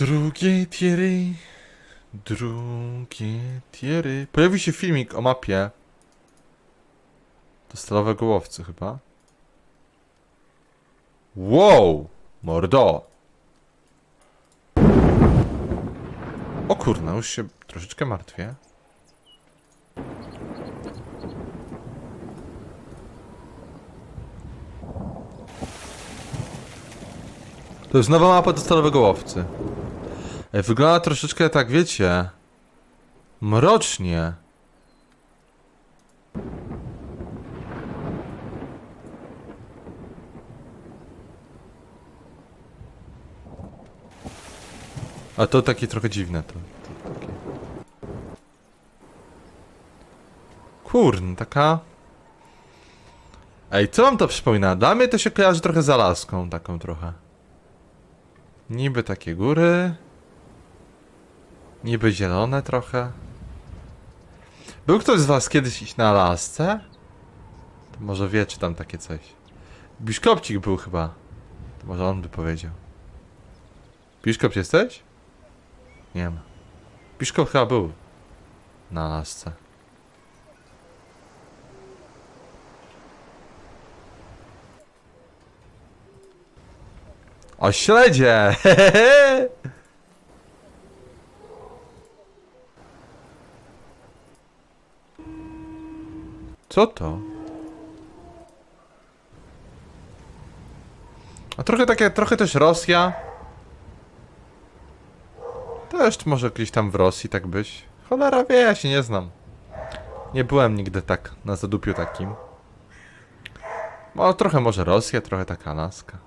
Drugie tiery. Drugie tiery. Pojawił się filmik o mapie. Do stalowego łowcy chyba. Wow! Mordo! O kurna, już się troszeczkę martwię. To jest nowa mapa do stalowego łowcy. Wygląda troszeczkę tak, wiecie... Mrocznie. A to takie trochę dziwne to. to. Kurn, taka... Ej, co wam to przypomina? Dla mnie to się kojarzy trochę z Alaską, taką trochę. Niby takie góry. Niby zielone trochę. Był ktoś z was kiedyś na Alasce? To może wie, czy tam takie coś. Biszkopcik był chyba. To może on by powiedział. Biszkop jesteś? Nie ma. Biszkop chyba był na Alasce. O śledzie! Co to? A trochę takie, trochę też Rosja. Też może gdzieś tam w Rosji tak być. Cholera wie, ja się nie znam. Nie byłem nigdy tak na zadupiu takim. No trochę może Rosja, trochę taka Alaska.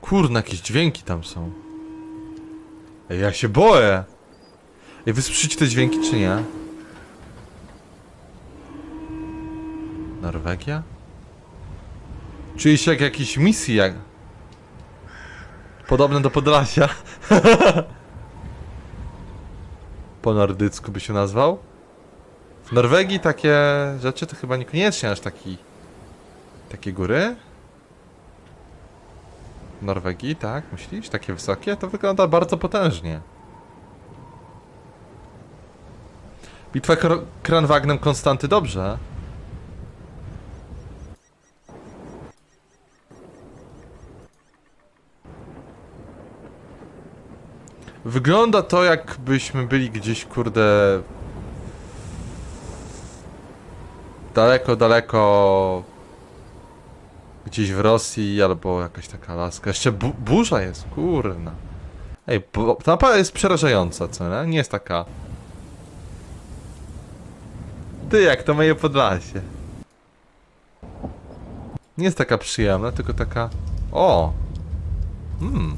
Kurna, jakieś dźwięki tam są. Ej, ja się boję. Ej, wy te dźwięki, czy nie? Norwegia? Czuję się jak jakiś misji, jak... Podobne do Podlasia. po nordycku by się nazwał. W Norwegii takie rzeczy to chyba niekoniecznie aż taki... Takie góry? W Norwegii, tak? Myślisz? Takie wysokie? To wygląda bardzo potężnie. Bitwa Kr- Kranwagnem Konstanty dobrze. Wygląda to jakbyśmy byli gdzieś, kurde... Daleko, daleko... Gdzieś w Rosji albo jakaś taka laska. Jeszcze bu burza jest, kurna. Ej, ta mapa jest przerażająca, co nie? Nie jest taka... Ty, jak to moje Podlasie. Nie jest taka przyjemna, tylko taka... O! Hmm.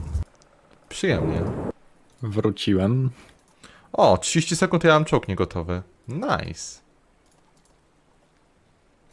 Przyjemnie. Wróciłem. O, 30 sekund ja mam czołg niegotowy. Nice.